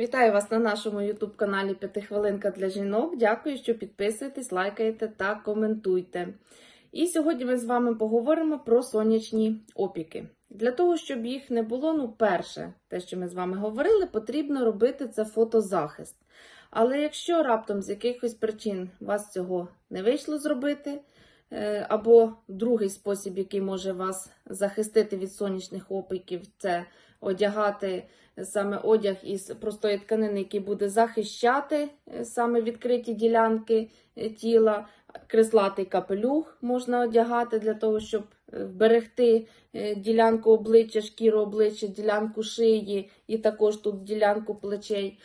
Вітаю вас на нашому YouTube каналі П'ятихвилинка для жінок. Дякую, що підписуєтесь, лайкаєте та коментуйте. І сьогодні ми з вами поговоримо про сонячні опіки. Для того, щоб їх не було, ну, перше, те, що ми з вами говорили, потрібно робити це фотозахист. Але якщо раптом з якихось причин вас цього не вийшло зробити, або другий спосіб, який може вас захистити від сонячних опіків, це одягати саме одяг із простої тканини, який буде захищати е, саме відкриті ділянки е, тіла. Креслатий капелюх можна одягати для того, щоб е, вберегти е, ділянку обличчя, шкіру обличчя, ділянку шиї і також тут ділянку плечей.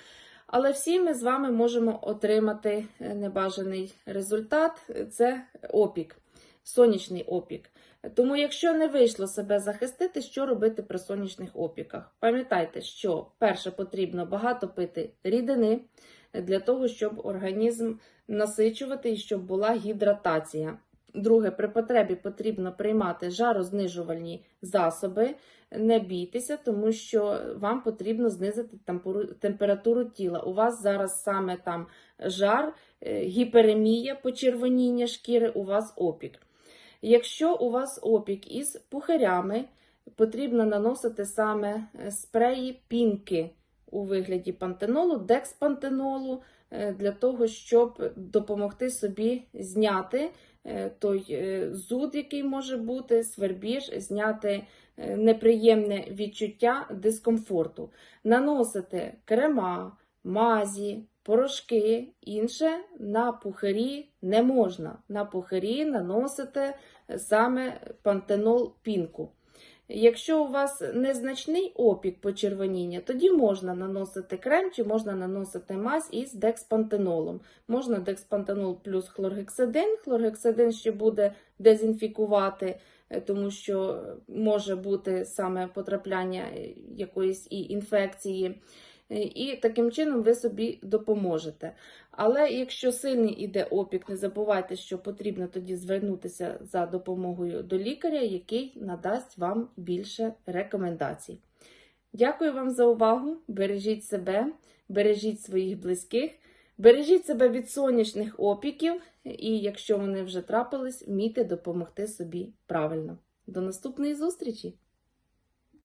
Але всі ми з вами можемо отримати е, небажаний результат це опік, сонячний опік. Тому, якщо не вийшло себе захистити, що робити при сонячних опіках? Пам'ятайте, що перше потрібно багато пити рідини для того, щоб організм насичувати і щоб була гідратація. Друге, при потребі потрібно приймати жарознижувальні засоби. Не бійтеся, тому що вам потрібно знизити температуру тіла. У вас зараз саме там жар, е, гіперемія, почервоніння шкіри, у вас опік. Якщо у вас опік із пухарями, потрібно наносити саме е, спреї пінки у вигляді пантенолу, декспантенолу, е, для того, щоб допомогти собі зняти е, той е, зуд, який може бути, свербіж, зняти неприємне відчуття дискомфорту, наносити крема, мазі, порошки, інше на пухарі не можна. На пухарі наносити саме пантенол пінку. Якщо у вас незначний опік почервоніння, тоді можна наносити крем чи можна наносити мазь із декспантенолом. Можна декспантенол плюс хлоргексидин. Хлоргексидин ще буде дезінфікувати, е, тому що може бути саме потрапляння якоїсь і інфекції. Е, І таким чином ви собі допоможете. Але якщо сильний іде опік, не забувайте, що потрібно тоді звернутися за допомогою до лікаря, який надасть вам більше рекомендацій. Дякую вам за увагу. Бережіть себе, бережіть своїх близьких, бережіть себе від сонячних опіків, і якщо вони вже трапились, вмійте допомогти собі правильно. До наступної зустрічі!